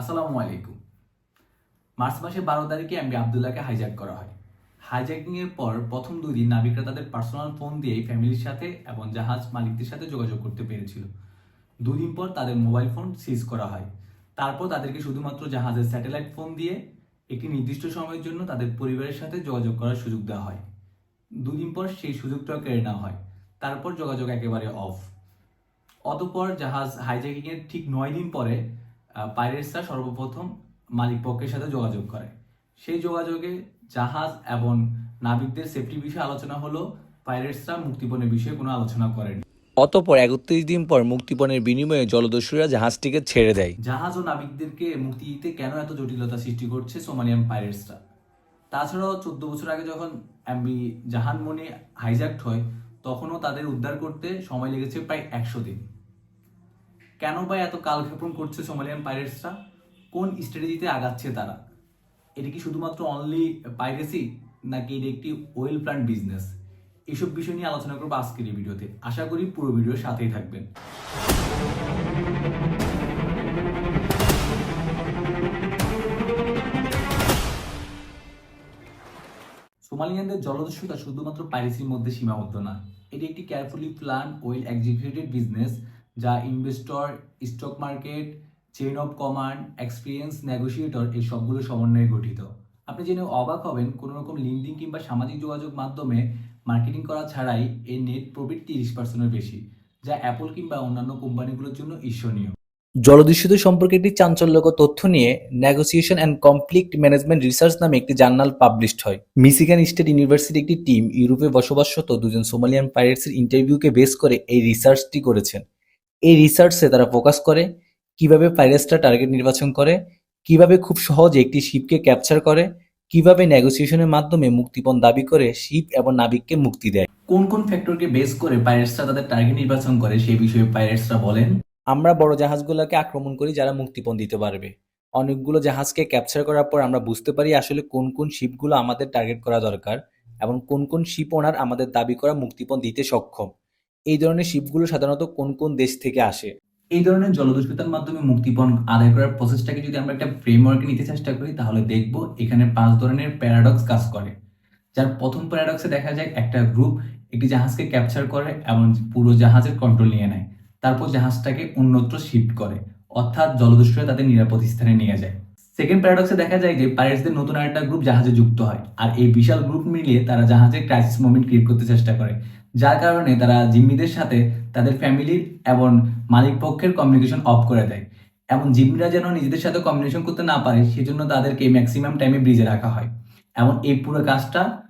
আসসালামু আলাইকুম। মার্চ মাসের বারো তারিখে এমবি আবদুল্লাহকে হাইজ্যাক করা হয়। হাইজ্যাকিং এর পর প্রথম দুই দিন নাবিকরা তাদের পার্সোনাল ফোন দিয়েই ফ্যামিলির সাথে এবং জাহাজ মালিকদের সাথে যোগাযোগ করতে পেরেছিল। দুদিন পর তাদের মোবাইল ফোন সিজ করা হয়। তারপর তাদেরকে শুধুমাত্র জাহাজের স্যাটেলাইট ফোন দিয়ে একটি নির্দিষ্ট সময়ের জন্য তাদের পরিবারের সাথে যোগাযোগ করার সুযোগ দেওয়া হয়। দুদিন পর সেই সুযোগটাও কেড়ে নেওয়া হয়। তারপর যোগাযোগ একেবারে অফ অতঃপর জাহাজ হাইজ্যাকিং এর ঠিক নয় দিন পরে পাইরেটসরা সর্বপ্রথম মালিক পক্ষের সাথে যোগাযোগ করে। সেই যোগাযোগে জাহাজ এবং নাবিকদের সেফটি বিষয়ে আলোচনা হলো। পাইরেটসরা মুক্তিপণের বিষয়ে কোনো আলোচনা করেনি। অতপর একত্রিশ দিন পর মুক্তিপণের বিনিময়ে জলদস্যুরা জাহাজটিকে ছেড়ে দেয়। জাহাজ ও নাবিকদেরকে মুক্তি দিতে কেন এত জটিলতা সৃষ্টি করছে সোমালিয়ান পাইরেটসরা তাছাড়াও চোদ্দ বছর আগে যখন এমবি জাহানমণি হাইজ্যাক্ট হয় তখনও তাদের উদ্ধার করতে সময় লেগেছে প্রায় একশো দিন। কেন বা এত কালক্ষেপণ করছে সোমালিয়ান পাইরেটসরা কোন স্ট্র্যাটেজিতে আগাচ্ছে তারা? এটা কি শুধুমাত্র অনলি পাইরেসি নাকি এটা একটি ওয়েল প্ল্যান বিজনেস এসব বিষয় নিয়ে আলোচনা করব আজকের এই ভিডিওতে। আশা করি পুরো ভিডিওর সাথেই থাকবেন। সোমালিয়ানদের জলদস্যুতা শুধুমাত্র পাইরেসির মধ্যে সীমাবদ্ধ না, এটি একটি carefully plan well executed business যা investor stock market chain of command experience negotiator এই সবগুলো সমন্বয়ে গঠিত। আপনি জেনে অবাক হবেন কোনো রকম লিঙ্কডিং কিংবা সামাজিক যোগাযোগ মাধ্যমে মার্কেটিং করা ছাড়াই এর নেট প্রফিট তিরিশ পার্সেন্টের বেশি, যা অ্যাপল কিংবা অন্যান্য কোম্পানিগুলোর জন্য ঈর্ষণীয়। জলদস্যুতা সম্পর্কে একটি চাঞ্চল্যকর তথ্য নিয়ে negotiation and complete management research নামে একটি জার্নাল পাবলিশড হয়। মিসিগান স্টেট ইউনিভার্সিটি একটি টিম ইউরোপে বসবাসরত দুজন সোমালিয়ান পাইরেটসের ইন্টারভিউকে বেস করে এই রিসার্চটি করেছেন। এই রিসার্চে তারা ফোকাস করে কীভাবে পাইরেটসরা টার্গেট নির্বাচন করে কীভাবে খুব সহজে একটি শিপকে ক্যাপচার করে কীভাবে নেগোসিয়েশনের মাধ্যমে মুক্তিপণ দাবি করে শিপ এবং নাবিককে মুক্তি দেয়। কোন কোন ফ্যাক্টরকে বেস করে পাইরেটসরা তাদের টার্গেট নির্বাচন করে সেই বিষয়ে পাইরেটসরা বলেন? আমরা বড় জাহাজগুলোকে আক্রমণ করি যারা মুক্তিপণ দিতে পারবে। অনেকগুলো জাহাজকে ক্যাপচার করার পর আমরা বুঝতে পারি আসলে কোন কোন শিপগুলো আমাদের টার্গেট করা দরকার এবং কোন কোন শিপ ওনার আমাদের দাবি করা মুক্তিপণ দিতে সক্ষম। এই ধরনের শিপগুলো সাধারণত কোন কোন দেশ থেকে আসে? এই ধরনের জলদস্যুতার মাধ্যমে মুক্তিপণ আদায় করার প্রসেসটাকে যদি আমরা একটা ফ্রেমওয়ার্কে নিতে চেষ্টা করি, তাহলে দেখব এখানে পাঁচ ধরনের প্যারাডক্স কাজ করে। যার প্রথম প্যারাডক্সে দেখা যায় একটা গ্রুপ একটি জাহাজকে ক্যাপচার করে এবং পুরো জাহাজের কন্ট্রোল নিয়ে নেয়। তারপর জাহাজটাকে অন্যত্র শিফট করে, অর্থাৎ জলদস্যুরা তাদের নিরাপদ স্থানে নিয়ে যায়। সেকেন্ড প্যারাডক্সে দেখা যায় যে পাইরেটসদের নতুন আরেকটা গ্রুপ জাহাজে যুক্ত হয়, আর এই বিশাল গ্রুপ মিলিয়ে তারা জাহাজে ক্রাইসিস মোমেন্ট ক্রিয়েট করতে চেষ্টা করে। যার কারণে তারা জিম্মিদের সাথে তাদের ফ্যামিলির এবং মালিক পক্ষের কমিউনিকেশন অফ করে দেয়। এবং জিম্মিরা যেন নিজেদের সাথে কমিউনিকেশন করতে না পারে, সেজন্য তাদেরকে ম্যাক্সিমাম টাইমে ব্রিজে রাখা হয়। এবং এই পুরো কাজটা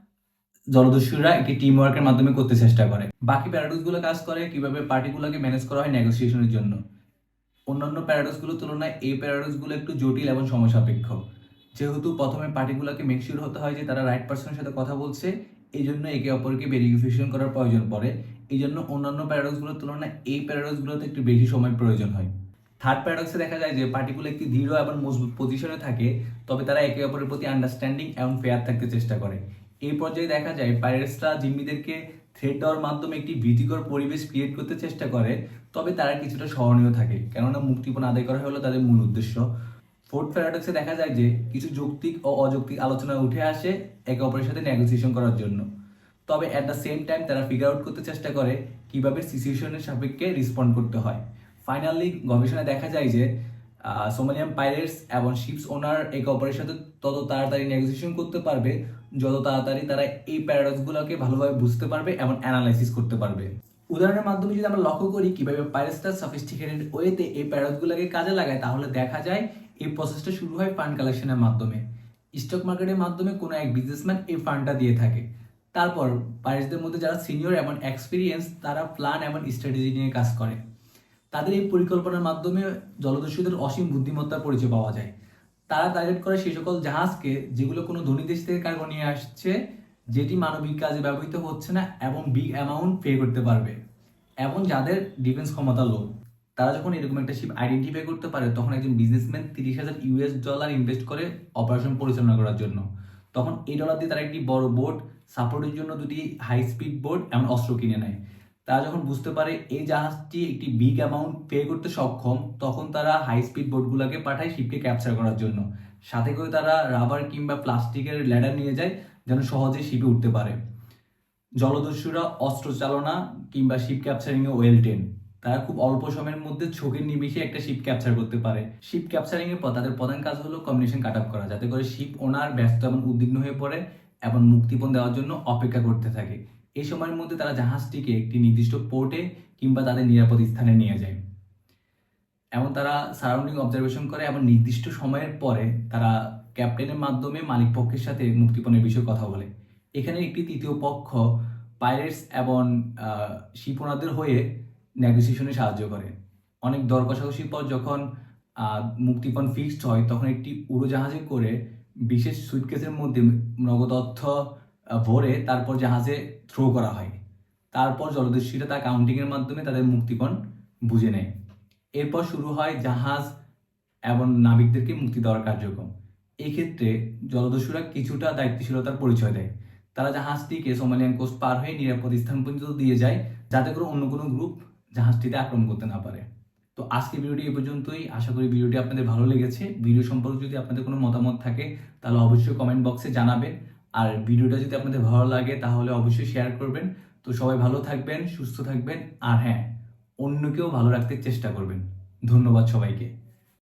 জলদস্যুরা একটি টিম ওয়ার্কের মাধ্যমে করতে চেষ্টা করে। বাকি প্যারাডক্সগুলো কাজ করে, কীভাবে পার্টিগুলোকে ম্যানেজ করা হয় নেগোসিয়েশনের জন্য। অন্যান্য প্যারাডক্সগুলোর তুলনায় এই প্যারাডক্সগুলো একটু জটিল এবং সমসাপেক্ষ। যেহেতু প্রথমে পার্টিগুলোকে মেকশিওর হতে হয় যে তারা রাইট পার্সনের সাথে কথা বলছে এই জন্য একে অপরকে ভেরিফিকেশন করার প্রয়োজন পড়ে। এই জন্য অন্যান্য প্যারাডক্সগুলোর তুলনায় এই প্যারাডক্সগুলোতে একটু বেশি সময় প্রয়োজন হয়। থার্ড প্যারাডক্সে দেখা যায় যে পার্টিগুলো একটি দৃঢ় এবং মজবুত পজিশনে থাকে, তবে তারা একে অপরের প্রতি আন্ডারস্ট্যান্ডিং এবং ফেয়ার থাকতে চেষ্টা করে। এই পর্যায়ে দেখা যায় পাইরেটসরা জিম্মিদেরকে থ্রেট দেওয়ার মাধ্যমে একটি ভীতিকর পরিবেশ ক্রিয়েট করতে চেষ্টা করে, তবে তারা কিছুটা স্মরণীয় থাকে, কেননা মুক্তিপণ আদায় করা হলো তাদের মূল উদ্দেশ্য। ফোর্থ প্যারাডক্সে দেখা যায় যে কিছু যৌক্তিক ও অযৌক্তিক আলোচনা উঠে আসে একে অপরের সাথে নেগোসিয়েশন করার জন্য। তবে অ্যাট দ্য সেম টাইম তারা ফিগার আউট করতে চেষ্টা করে কীভাবে সিচুয়েশনের সাপেক্ষে রিসপন্ড করতে হয়। ফাইনালি গবেষণায় দেখা যায় যে সোমালিয়ান পাইরেটস এবং শিপস ওনার একে অপরের সাথে তত তাড়াতাড়ি নেগোসিয়েশন করতে পারবে, যত তাড়াতাড়ি তারা এই প্যারাডক্সগুলোকে ভালোভাবে বুঝতে পারবে এবং অ্যানালাইসিস করতে পারবে। উদাহরণের মাধ্যমে যদি আমরা লক্ষ্য করি কীভাবে পাইরেটসটা সফিস্টিকেটেড ওয়েতে এই প্যারাডক্সগুলোকে কাজে লাগায়, তাহলে দেখা যায় এই প্রসেসটা শুরু হয় ফান্ড কালেকশনের মাধ্যমে। স্টক মার্কেটের মাধ্যমে কোনো এক বিজনেসম্যান এই ফান্ডটা দিয়ে থাকে। তারপর পাইরেটসদের মধ্যে যারা সিনিয়র এবং এক্সপিরিয়েন্স তারা প্ল্যান এবং স্ট্র্যাটেজি নিয়ে কাজ করে। তাদের এই পরিকল্পনার মাধ্যমে জলদস্যুদের অসীম বুদ্ধিমত্তার পরিচয় পাওয়া যায়। তারা টার্গেট করে সেই সকল জাহাজকে, যেগুলো কোনো ধনী দেশ থেকে কার্গো নিয়ে আসছে, যেটি মানবিক কাজে ব্যবহৃত হচ্ছে না এবং বিগ অ্যামাউন্ট পে করতে পারবে। এবং যাদের ডিফেন্স ক্ষমতা লো তারা যখন এরকম একটা শিপ আইডেন্টিফাই করতে পারে, তখন একজন বিজনেসম্যান তিরিশ হাজার ইউএস ডলার ইনভেস্ট করে অপারেশন পরিচালনা করার জন্য। তখন এই ডলার দিয়ে তারা একটি বড় বোট সাপোর্টের জন্য দুটি হাই স্পিড বোট এমন অস্ত্র কিনে নেয়। তারা যখন বুঝতে পারে এই জাহাজটি একটি বিগ অ্যামাউন্ট পে করতে সক্ষম, তখন তারা হাই স্পিড বোটগুলোকে পাঠায় শিপকে ক্যাপচার করার জন্য। সাথে করে তারা রাবার কিংবা প্লাস্টিকের ল্যাডার নিয়ে যায়, যেন সহজে শিপে উঠতে পারে। জলদস্যুরা অস্ত্র চালনা কিংবা শিপ ক্যাপচারিং এ ওয়েল টেন তারা খুব অল্প সময়ের মধ্যে চোখের নিমিষে একটা শিপ ক্যাপচার করতে পারে। শিপ ক্যাপচারিং এর পর তাদের প্রধান কাজ হলো কমিউনিকেশন কাট আপ করা, যাতে করে শিপ ওনার ব্যস্ত এবং উদ্বিগ্ন হয়ে পড়ে এবং মুক্তিপণ দেওয়ার জন্য অপেক্ষা করতে থাকে। এই সময়ের মধ্যে তারা জাহাজটিকে একটি নির্দিষ্ট পোর্টে কিংবা তাদের নিরাপদ স্থানে নিয়ে যায়। এবং তারা সারাউন্ডিং অবজারভেশন করে এবং নির্দিষ্ট সময়ের পরে তারা ক্যাপ্টেনের মাধ্যমে মালিক পক্ষের সাথে মুক্তিপণের বিষয়ে কথা বলে। এখানে একটি তৃতীয় পক্ষ পাইরেটস এবং শিপনাদের হয়ে নেগোসিয়েশনে সাহায্য করে। অনেক দর পর যখন মুক্তিপণ ফিক্সড হয়, তখন একটি উড়োজাহাজে করে বিশেষ সুইটকেসের মধ্যে নগদ অর্থ ভরে তারপর জাহাজে থ্রো করা হয়। তারপর জলদস্যুরা তার কাউন্টিংয়ের মাধ্যমে তাদের মুক্তিপণ বুঝে নেয়। এরপর শুরু হয় জাহাজ এবং নাবিকদেরকে মুক্তি দেওয়ার কার্যক্রম। এই ক্ষেত্রে জলদস্যুরা কিছুটা দায়িত্বশীলতার পরিচয় দেয়। তারা জাহাজটিকে সোমালিয়ান কোস্ট পার হয়ে নিরাপদ স্থান পর্যন্ত দিয়ে যায়, যাতে করে অন্য কোনো গ্রুপ জাহাজটিতে আক্রমণ করতে না পারে। তো আজকে ভিডিওটি এ পর্যন্তই। আশা করি ভিডিওটি আপনাদের ভালো লেগেছে। ভিডিও সম্পর্কে যদি আপনাদের কোনো মতামত থাকে, তাহলে অবশ্যই কমেন্ট বক্সে জানাবেন। আর ভিডিওটা যদি আপনাদের ভালো লাগে, তাহলে অবশ্যই শেয়ার করবেন। তো সবাই ভালো থাকবেন, সুস্থ থাকবেন। আর হ্যাঁ অন্যকেও ভালো রাখতে চেষ্টা করবেন। ধন্যবাদ সবাইকে।